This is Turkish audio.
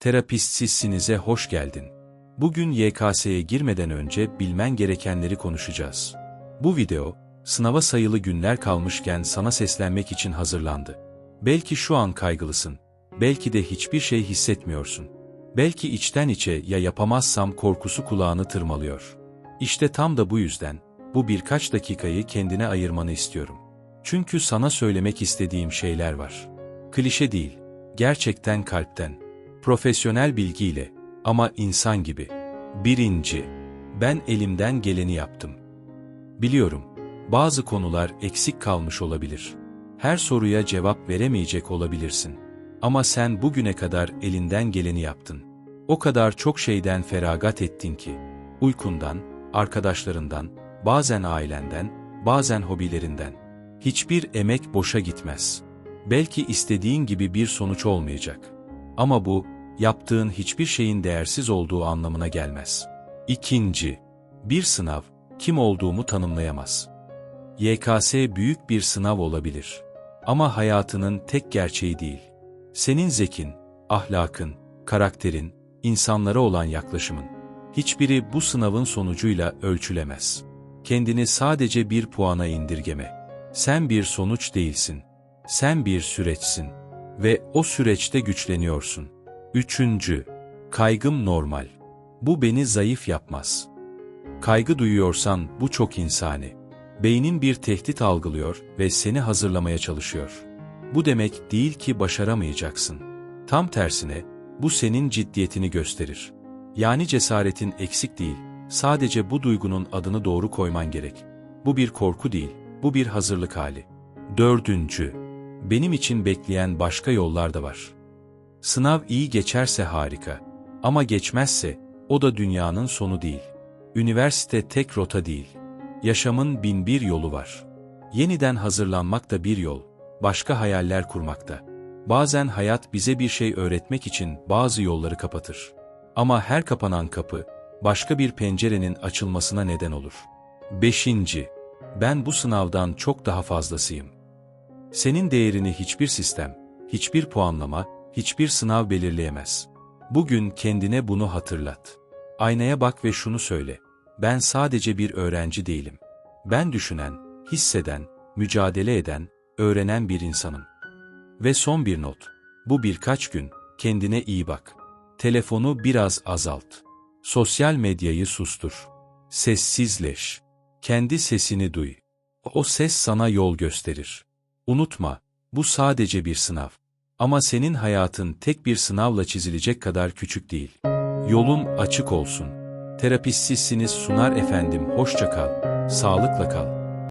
Terapistsizsinize hoş geldin. Bugün YKS'ye girmeden önce bilmen gerekenleri konuşacağız. Bu video, sınava sayılı günler kalmışken sana seslenmek için hazırlandı. Belki şu an kaygılısın, belki de hiçbir şey hissetmiyorsun. Belki içten içe ya yapamazsam korkusu kulağını tırmalıyor. İşte tam da bu yüzden, bu birkaç dakikayı kendine ayırmanı istiyorum. Çünkü sana söylemek istediğim şeyler var. Klişe değil, gerçekten kalpten profesyonel bilgiyle ama insan gibi. Birinci, ben elimden geleni yaptım. Biliyorum, bazı konular eksik kalmış olabilir. Her soruya cevap veremeyecek olabilirsin. Ama sen bugüne kadar elinden geleni yaptın. O kadar çok şeyden feragat ettin ki. Uykundan, arkadaşlarından, bazen ailenden, bazen hobilerinden. Hiçbir emek boşa gitmez. Belki istediğin gibi bir sonuç olmayacak. Ama bu, yaptığın hiçbir şeyin değersiz olduğu anlamına gelmez. İkinci, bir sınav, kim olduğumu tanımlayamaz. YKS büyük bir sınav olabilir. Ama hayatının tek gerçeği değil. Senin zekin, ahlakın, karakterin, insanlara olan yaklaşımın. Hiçbiri bu sınavın sonucuyla ölçülemez. Kendini sadece bir puana indirgeme. Sen bir sonuç değilsin. Sen bir süreçsin. Ve o süreçte güçleniyorsun. Üçüncü, kaygım normal. Bu beni zayıf yapmaz. Kaygı duyuyorsan bu çok insani. Beynin bir tehdit algılıyor ve seni hazırlamaya çalışıyor. Bu demek değil ki başaramayacaksın. Tam tersine, bu senin ciddiyetini gösterir. Yani cesaretin eksik değil, sadece bu duygunun adını doğru koyman gerek. Bu bir korku değil, bu bir hazırlık hali. Dördüncü, benim için bekleyen başka yollar da var. Sınav iyi geçerse harika. Ama geçmezse, o da dünyanın sonu değil. Üniversite tek rota değil. Yaşamın bin bir yolu var. Yeniden hazırlanmak da bir yol. Başka hayaller kurmak da. Bazen hayat bize bir şey öğretmek için bazı yolları kapatır. Ama her kapanan kapı, başka bir pencerenin açılmasına neden olur. 5. Ben bu sınavdan çok daha fazlasıyım. Senin değerini hiçbir sistem, hiçbir puanlama, hiçbir sınav belirleyemez. Bugün kendine bunu hatırlat. Aynaya bak ve şunu söyle. Ben sadece bir öğrenci değilim. Ben düşünen, hisseden, mücadele eden, öğrenen bir insanım. Ve son bir not. Bu birkaç gün, kendine iyi bak. Telefonu biraz azalt. Sosyal medyayı sustur. Sessizleş. Kendi sesini duy. O ses sana yol gösterir. Unutma, bu sadece bir sınav. Ama senin hayatın tek bir sınavla çizilecek kadar küçük değil. Yolun açık olsun. Terapistsizsiniz sunar efendim hoşça kal, sağlıkla kal.